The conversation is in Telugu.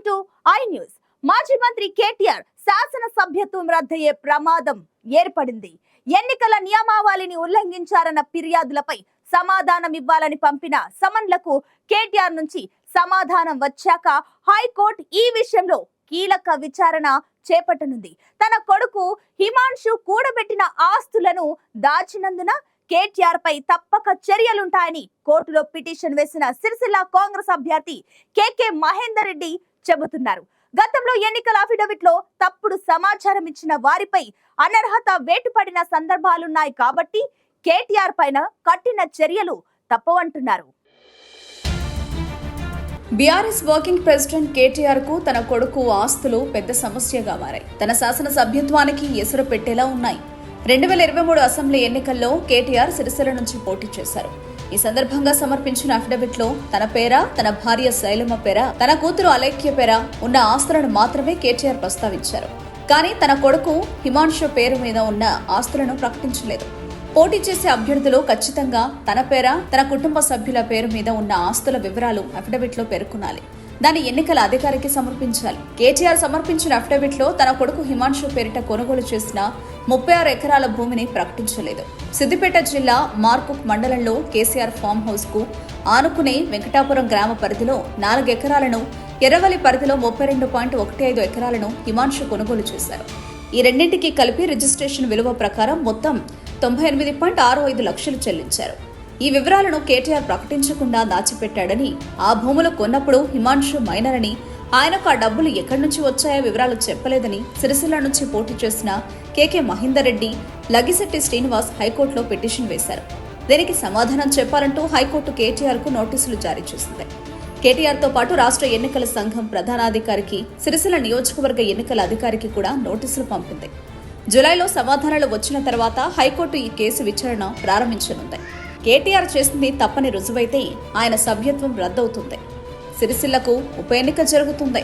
వెల్కమ్ టు ఐ న్యూస్ మాజీ మంత్రి కేటీఆర్ శాసన సభ్యత్వం రద్దయ్యే ప్రమాదం ఏర్పడింది. ఎన్నికల నియమావళిని ఉల్లంఘించారన్న ఫిర్యాదులపై సమాధానం ఇవ్వాలని పంపిన సమన్లకు కేటీఆర్ నుంచి సమాధానం వచ్చాక హైకోర్టు ఈ విషయంలో కీలక విచారణ చేపట్టనుంది. తన కొడుకు హిమాన్షు కూడబెట్టిన ఆస్తులను దాచినందున కేటీఆర్ పై తప్పక చర్యలుంటాయని కోర్టులో పిటిషన్ వేసిన సిరిసిల్ల కాంగ్రెస్ అభ్యర్థి కేకే మహేందర్ రెడ్డి చెబుతున్నారు. గతంలో ఎన్నికల అఫిడవిట్లో తప్పుడు సమాచారం ఇచ్చిన వారిపై అనర్హత వేటుపడిన సందర్భాలున్నాయి కాబట్టి కేటీఆర్ పైన కఠిన చర్యలు తప్పవంటున్నారు. బీఆర్ఎస్ వర్కింగ్ ప్రెసిడెంట్ కేటీఆర్కు తన కొడుకు ఆస్తులు పెద్ద సమస్యగా మారాయి. తన శాసన సభ్యత్వానికి ఎసురు పెట్టేలా ఉన్నాయి. రెండు వేల ఇరవై మూడు అసెంబ్లీ ఎన్నికల్లో కేటీఆర్ సిరిసిల్ల నుంచి పోటీ చేశారు. ఈ సందర్భంగా సమర్పించిన అఫిడవిట్లో తన పేర తన భార్య శైలమ్మ పేర తన కూతురు అలేఖ్య పేర ఉన్న ఆస్తులను మాత్రమే కేటీఆర్ ప్రస్తావించారు. కానీ తన కొడుకు హిమాంషు పేరు మీద ఉన్న ఆస్తులను ప్రకటించలేదు. పోటీ చేసే అభ్యర్థులు ఖచ్చితంగా తన పేర తన కుటుంబ సభ్యుల పేరు మీద ఉన్న ఆస్తుల వివరాలు అఫిడవిట్లో పేర్కొనాలి. దాన్ని ఎన్నికల అధికారికి సమర్పించాలి. కేటీఆర్ సమర్పించిన అఫిడవిట్లో తన కొడుకు హిమాంశు పేరిట కొనుగోలు చేసిన ముప్పై ఆరు ఎకరాల భూమిని ప్రకటించలేదు. సిద్దిపేట జిల్లా మార్కుక్ మండలంలో కేసీఆర్ ఫామ్ హౌస్కు ఆనుకునే వెంకటాపురం గ్రామ పరిధిలో నాలుగు ఎకరాలను ఎర్రవల్లి పరిధిలో ముప్పై రెండు పాయింట్ ఒకటి ఐదు ఎకరాలను హిమాంశు కొనుగోలు చేశారు. ఈ రెండింటికి కలిపి రిజిస్ట్రేషన్ విలువ ప్రకారం మొత్తం తొంభై ఎనిమిది పాయింట్ ఆరు ఐదు లక్షలు చెల్లించారు. ఈ వివరాలను కేటీఆర్ ప్రకటించకుండా దాచిపెట్టాడని ఆ భూములు కొన్నప్పుడు హిమాంశు మైనర్ అని ఆయనకు ఆ డబ్బులు ఎక్కడి నుంచి వచ్చాయో వివరాలు చెప్పలేదని సిరిసిల్ల నుంచి పోటీ చేసిన కేకే మహేందర్ రెడ్డి లగిశెట్టి శ్రీనివాస్ హైకోర్టులో పిటిషన్ వేశారు. దీనికి సమాధానం చెప్పాలంటూ హైకోర్టు కేటీఆర్కు నోటీసులు జారీ చేసింది. కేటీఆర్తో పాటు రాష్ట్ర ఎన్నికల సంఘం ప్రధానాధికారికి సిరిసిల్ల నియోజకవర్గ ఎన్నికల అధికారికి కూడా నోటీసులు పంపింది. జులైలో సమాధానాలు వచ్చిన తర్వాత హైకోర్టు ఈ కేసు విచారణ ప్రారంభించనుంది. కేటీఆర్ చేసింది తప్పని రుజువైతే ఆయన సభ్యత్వం రద్దవుతుంది. సిరిసిల్లకు ఉప ఎన్నిక జరుగుతుంది.